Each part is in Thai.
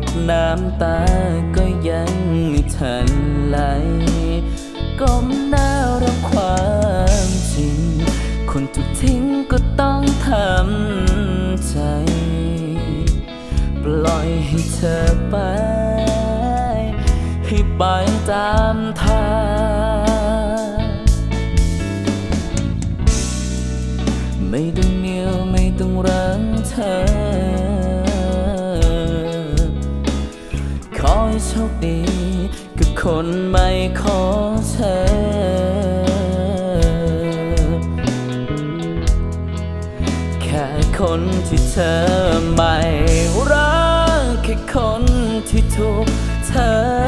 ดน้ำตาก็ยังไม่ทันไหลก้มหน้ารับความจริง คนถูกทิ้งก็ต้องทำใจ ปล่อยให้เธอไป ให้ไปตามทางไม่ต้องเหนียวไม่ต้องรังเธอ โชคดี กับคนไม่ของเธอ แค่คนที่เธอไม่รัก แค่คนที่ถูกเธอ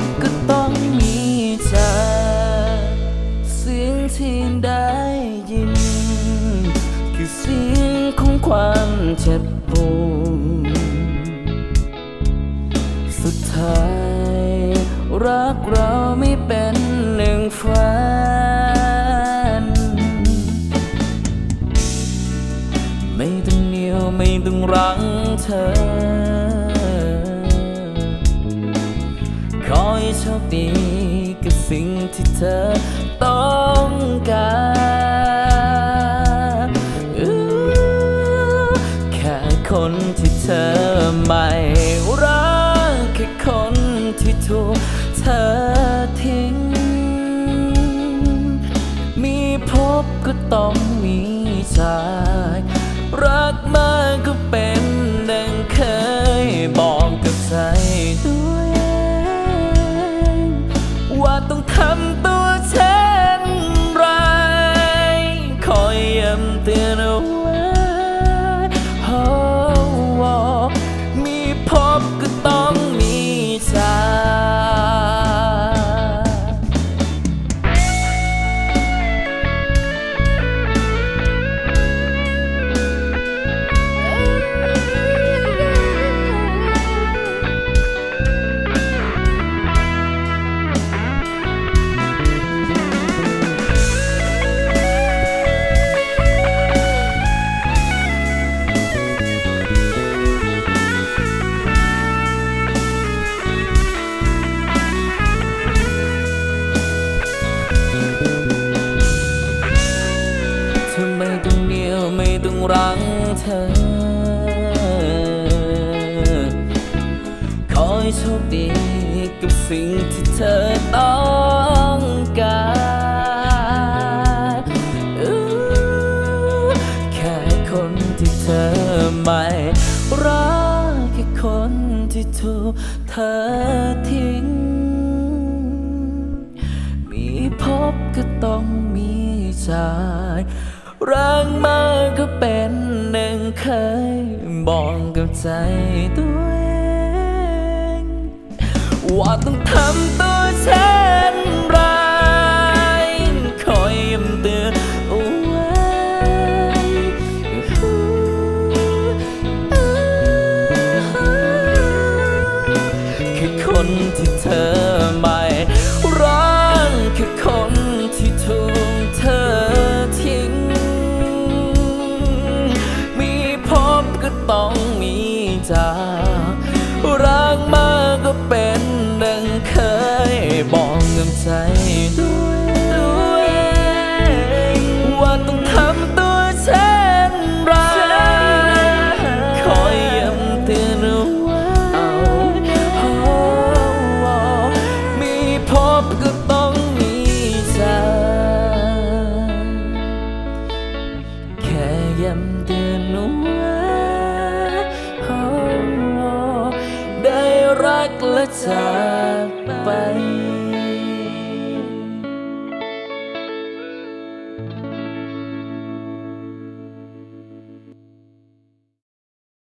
บก็ต้องมีจากเสียงที่ได้ยิน คือเสียงของความเจ็บปวดสุดท้าย รักเราไม่เป็นหนึ่งฝันไม่ต้องเหนียวไม่ต้องรั้งเธอ โชคดีกับสิ่งที่เธอต้องการแค่คนที่เธอไม่รักแค่คนที่ถูกเธอทิ้ง มีพบก็ต้องมีจาก ต้อง โชคดีกับสิ่งที่เธอต้องการแค่คนที่เธอไม่รักแค่คนที่ถูกเธอทิ้ง มีพบก็ต้องมีจากรักมากก็เป็นหนึ่งเคยบอกกับใจตัว ว่าต้องทำตัวเช่นไรคอยย้ำเตือนเอาไว้คือคนที่เธอไม่รักคือคนที่ถูกเธอทิ้ง มีพบก็ต้องมีจากรักมากก็เป็น บอกกับใจด้วยตัวเองว่าต้องทำตัวเช่นไรคอยย้ำเตือนเอาไว้โอ้โอ้มีพบก็ต้องมีจากแค่ย้ำเตือนเอาไว้โอ้โอ้ได้รักและจาก